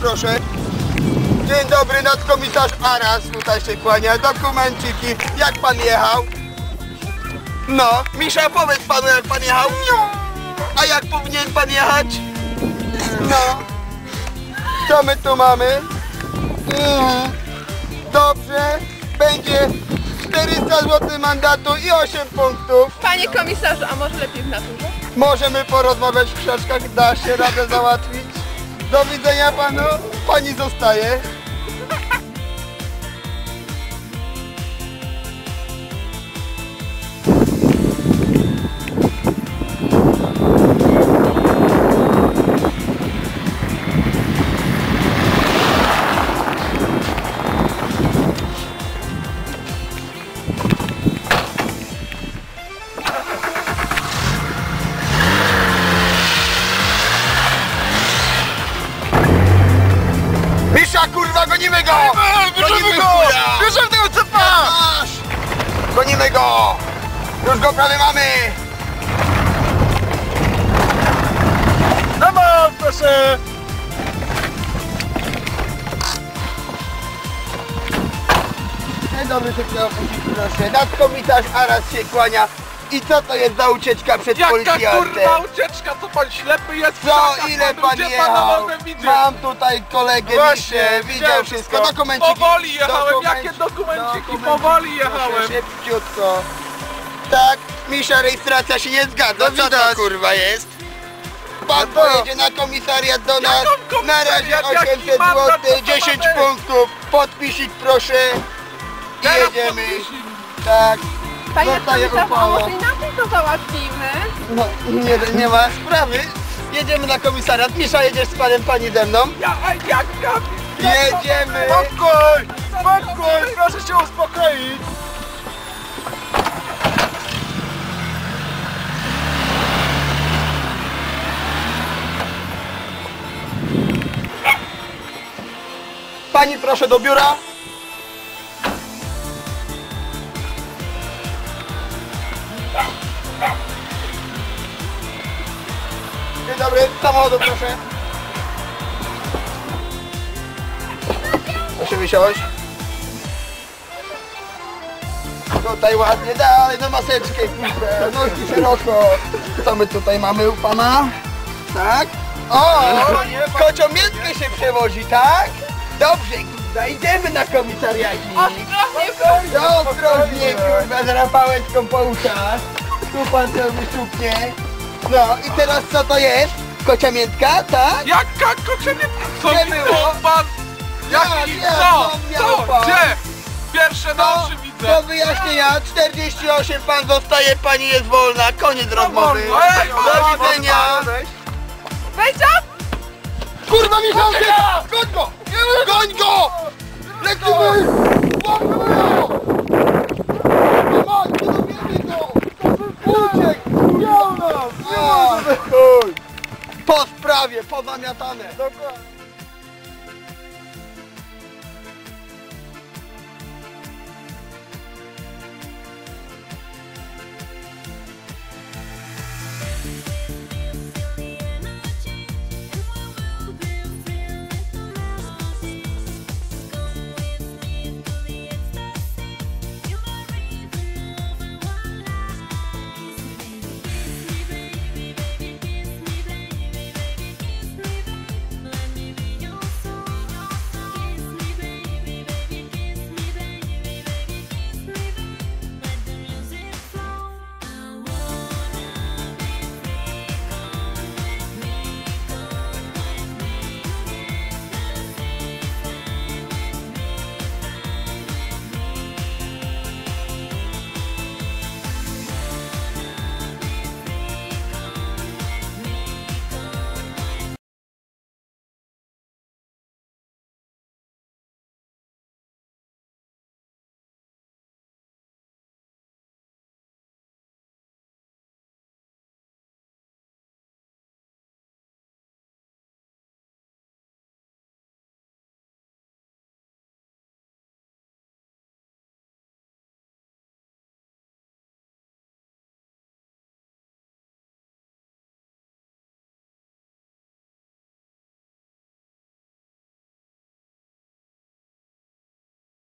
proszę. Dzień dobry, nadkomisarz Aras tutaj się kłania. Dokumenciki. Jak pan jechał? No, Misza, powiedz panu jak pan jechał. A jak powinien pan jechać? No. Co my tu mamy? Mhm. Dobrze. Będzie 400 zł mandatu i 8 punktów. Panie komisarzu, a może lepiej w naturze? Możemy porozmawiać w krzaczkach, da się radę załatwić. Do widzenia panu. Pani zostaje. Go! Gonimy go! Bierzemy tego cepa! Gonimy go! Już go prawie mamy! Dawaj, proszę! Dzień dobry, się chciał opuścić, proszę. Nadkomisarz Aras się kłania. I co to jest za ucieczka przed Jaka policjantem? kurwa ucieczka, to pan ślepy jest? Co, ile pan jechał? Mam tutaj kolegę Właśnie, Miszę, widział wszystko. wszystko. Dokumenciki. Powoli jechałem, Dokumenci- jakie dokumenciki? dokumenciki, Powoli jechałem. Szybciutko. Tak, Misza, rejestracja się nie zgadza. Co to kurwa jest? Pan No pojedzie na komisariat do nas. Na razie komisariat? Jaki 800 mandat? zł, Co to ma 10 być? punktów. Podpisik proszę. I Teraz jedziemy. Tak. Panie Zostaje komisarzu, a uchwała. może inaczej to załatwimy? No, nie, nie ma sprawy. Jedziemy na komisariat. Misza, jedziesz z panem, pani ze mną? Ja, a jak kapi? Jedziemy. Spokój! Spokój! Proszę się uspokoić! Pani proszę do biura. Samochodu proszę. Proszę wysiąść. Tutaj ładnie, dalej na maseczkę, kurwa, nogi szeroko. Co my tutaj mamy u pana? Tak? O, kociomiętkę się przewozi, tak? Dobrze, kurwa, idziemy na komisariacie. Ostrożnie, ostrożnie, kurwa, zaraz pałeczką po uszach. Tu pan sobie szuknie. No i teraz co to jest? Kociamiętka, tak? Jaka koczenie? Co Nie mi było. to pan? Jaki? Ja, ja, Co? no, miał Co? pan. Gdzie? Pierwsze No, noszy widzę. do wyjaśnienia, 48 pan zostaje, pani jest wolna, koniec rozmowy. wolno. Ej, Do widzenia. Wejścia? Kurwa Michał! Goń go! Goń go! Kurwa, Miał nas! Po sprawie, pozamiatane! Dokładnie.